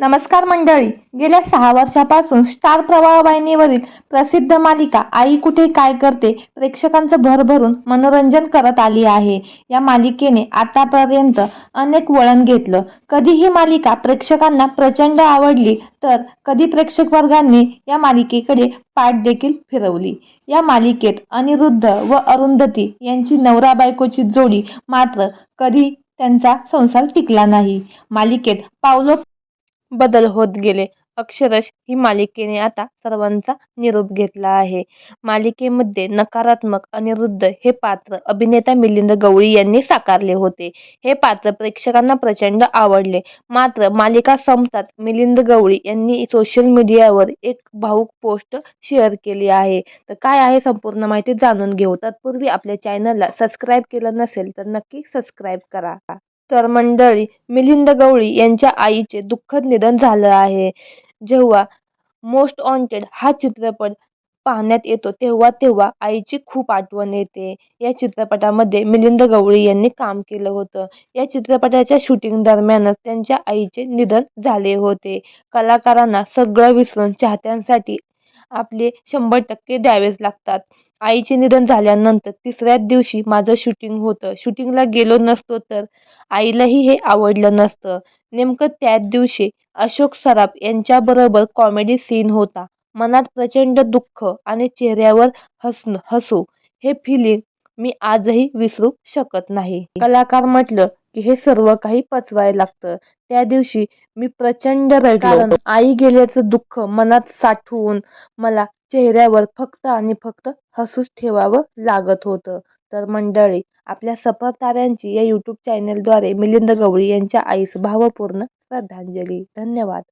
नमस्कार मंडळी. गेल्या सहा वर्षापासून स्टार प्रवाह वाहिनीवरील प्रसिद्ध मालिका आई कुठे काय करते प्रेक्षकांचं भरभरून मनोरंजन करत आली आहे. या मालिकेने आतापर्यंत अनेक वळण घेतलं. कधी ही मालिका प्रेक्षकांना प्रचंड आवडली तर कधी प्रेक्षक वर्गांनी या मालिकेकडे पाठ देखील फिरवली. या मालिकेत अनिरुद्ध व अरुंधती यांची नवरा बायकोची जोडी मात्र कधी त्यांचा संसार टिकला नाही. मालिकेत पावलो बदल होत गेले. अक्षरश ही मालिकेने आता सर्वांचा निरोप घेतला आहे. मालिकेमध्ये नकारात्मक अनिरुद्ध हे पात्र अभिनेता मिलिंद गवळी यांनी साकारले होते. हे पात्र प्रेक्षकांना प्रचंड आवडले. मात्र मालिका संपताच मिलिंद गवळी यांनी सोशल मीडियावर एक भाऊक पोस्ट शेअर केली आहे. तर काय आहे संपूर्ण माहिती जाणून घेऊ. तत्पूर्वी आपल्या चॅनलला सबस्क्राईब केलं नसेल तर नक्की सबस्क्राईब करा. तर मंडळी मिलिंद गवळी यांच्या आईचे दुःखद निधन झालं आहे. जेव्हा मोस्ट वॉन्टेड हा चित्रपट पाहण्यात येतो तेव्हा तेव्हा आईची खूप आठवण येते. या चित्रपटामध्ये मिलिंद गवळी यांनी काम केलं होतं. या चित्रपटाच्या शूटिंग दरम्यानच त्यांच्या आईचे निधन झाले होते. कलाकारांना सगळं विसरून चाहत्यांसाठी आपले शंभर टक्के द्यावेच लागतात. आईचे निधन झाल्यानंतर तिसऱ्याच दिवशी माझं शूटिंग होतं. शूटिंगला गेलो नसतो तर आईलाही हे आवडलं नसतं. नेमकं त्याच दिवशी अशोक सराफ यांच्याबरोबर कॉमेडी सीन होता. मनात प्रचंड दुःख आणि चेहऱ्यावर हसणं हसू हे फिलिंग मी आजही विसरू शकत नाही. कलाकार म्हटलं की हे सर्व काही पचवायला लागतं. त्या दिवशी मी प्रचंड रडलो. आई गेल्याचं दुःख मनात साठवून मला चेहऱ्यावर फक्त आणि फक्त हसूच ठेवावं लागत होतं. तर मंडळी आपल्या सफर ताऱ्यांची या यूट्यूब चॅनलद्वारे मिलिंद गवळी यांच्या आईस भावपूर्ण श्रद्धांजली. धन्यवाद.